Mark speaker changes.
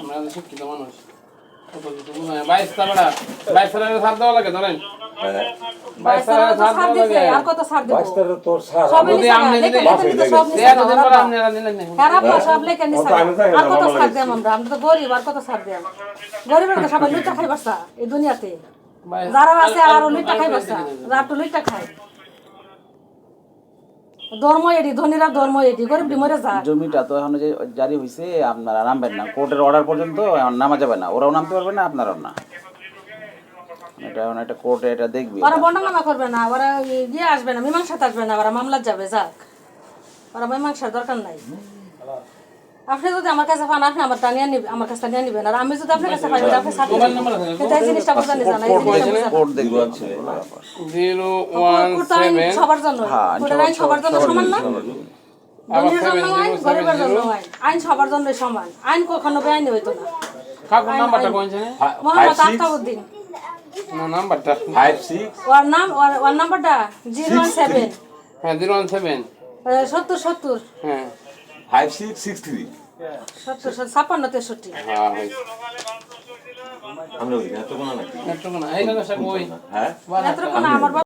Speaker 1: আমরা শিক্ষিত মানুষ। বাইশ বাইশ টাকা দেওয়া লাগে ধরেন?
Speaker 2: গরিবের সবাই লুইটা খাই বাসা, এই দুনিয়াতে। যারা আছে আর লুইটা খাই বাসা, যার তো লুইটা খায়। ধর্ম এটি ধনীরা ধর্ম এটি গরিব মরে যায়।
Speaker 3: জমিটা তো এখন যে জারি হয়েছে আপনারা নামবেন না। কোর্টের অর্ডার পর্যন্ত নামা যাবে না। ওরাও নামতে পারবে না আপনারাও না। এটা এখন একটা কোর্টে এটা দেখবি।
Speaker 2: ওরা বর্ণনামা করবে না ওরা গিয়ে আসবে না মীমাংসাতে আসবে না ওরা মামলা যাবে যাক। ওরা মীমাংসার দরকার নাই। আপনি যদি আমার কাছে পান আপনি আমার নিয়ে নিবেন আমার কাছে নিয়ে নিবেন। আর আমি যদি আপনার কাছে পাই আপনি সাথে
Speaker 1: মোবাইল নাম্বার
Speaker 2: কিন্তু এই জিনিসটা বোঝা জানা জিনিসটা বোঝা
Speaker 3: কোর্ট দেখবে
Speaker 1: জিরো ওয়ান
Speaker 2: আইন
Speaker 1: সেভেন।
Speaker 2: সবার জন্য।
Speaker 3: হ্যাঁ, আইন
Speaker 2: সবার জন্য সমান না? ধনীর জন্য আইন গরিবের জন্য। আইন। আইন সবার জন্য সমান। আইন কখনো বেআইনি হইতো না।
Speaker 1: কাকুর নাম্বারটা কোনছে
Speaker 2: মোহাম্মদ আফতাবউদ্দিন
Speaker 1: না নাম্বারটা
Speaker 4: ফাইভ সিক্স
Speaker 2: ওর নাম ওর নাম্বারটা জিরো ওয়ান সেভেন।
Speaker 1: হ্যাঁ জিরো ওয়ান সেভেন।
Speaker 2: সত্তর সত্তর।
Speaker 1: হ্যাঁ।
Speaker 4: ফাইভ সিক্স সিক্স থ্রি
Speaker 2: ছাপ্পান্ন তেষট্টি।
Speaker 1: হ্যাঁ
Speaker 4: আমরা ওই এত কোনো
Speaker 1: না
Speaker 4: হ্যাঁ?
Speaker 2: রকম আমার